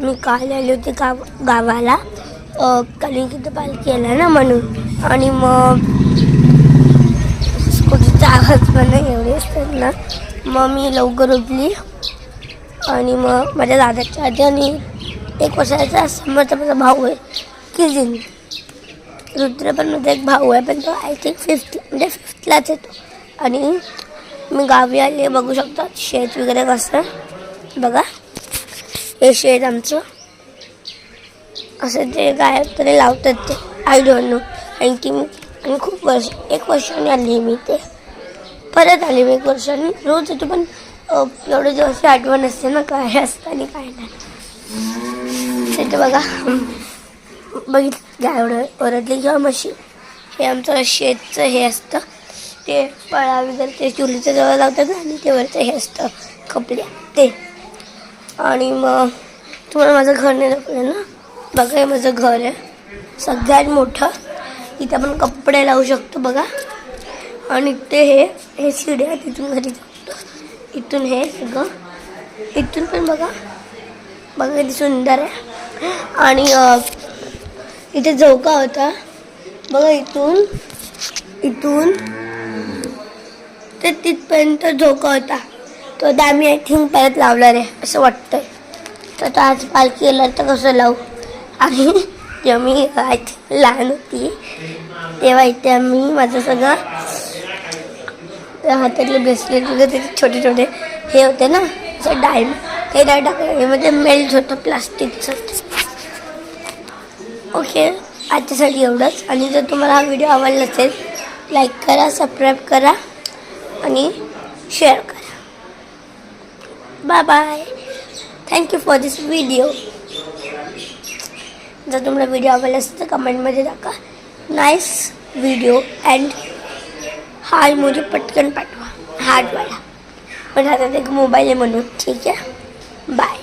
मी काल आले होते गाव गावाला. अ, पालखी आला ना म्हणून. आणि मग स्कूटीचा आवाज पण नाही एवढे ना मग मी लवकर उठली. आणि मग माझ्या दादाच्या आधी आणि एक वर्षाचा समोरचा माझा भाऊ आहे किजिन रुद्र पण माझा एक भाऊ आहे पण तो आय थिंक फिफ्थ म्हणजे फिफ्थलाच येतो आणि मी गावी आले बघू शकतो शेत वगैरे कसं बघा. हे शेत आमचं. असं ते काय तरी लावतात ते. आय डोंट नो आणि की आणि खूप वर्ष एक वर्षाने आली मी ते. परत आली मी एक वर्षाने. रोज येतो पण एवढे दिवस आठवण असते ना काय असतं आणि काय नाही. तिथे बघा बघितलं. गाय एवढं ओरडली किंवा म्हशी हे आमचं शेतचं हे असतं. ते पळा वगैरे ते चुलीच्या जवळ लावतात ना आणि ते वरचं हे असतं. कपड्या ते. आणि मग तुम्हाला माझं घर नाही दाखवलं ना? बघा हे माझं घर आहे. सगळ्यात मोठं. इथे आपण कपडे लावू शकतो बघा. आणि ते हे हे शिड्या तिथून घरी जातो. इथून हे सगळं. इथून पण बघा. बघा किती सुंदर आहे. आणि इथे झोका होता. बघा इथून इथून. ते तिथपर्यंत झोका होता. तो आता आम्ही आय थिंक परत लावणार आहे असं वाटतंय. तर आता आज पालखी येणार तर कसं लावू? आणि जेव्हा मी आय थिंक लहान होती तेव्हा इथे आम्ही माझं सगळं हातातले ब्रेसलेट वगैरे त्याचे छोटे छोटे हे होते ना असं डायम ते डाय टाकायमध्ये मेल्ट म्हणजे होतं प्लास्टिकचं ओके आजच्यासाठी एवढंच. आणि जर तुम्हाला हा व्हिडिओ आवडला असेल लाईक करा सबस्क्राईब करा आणि शेअर करा. Bye bye thank you for this video जर तुम्हाला व्हिडिओ आवडला असेल तर कमेंटमध्ये टाका. नाईस व्हिडिओ अँड हा इमोजी पटकन पाठवा. हार्टवाला पण आता एक मोबाईल आहे म्हणून. ठीक आहे? बाय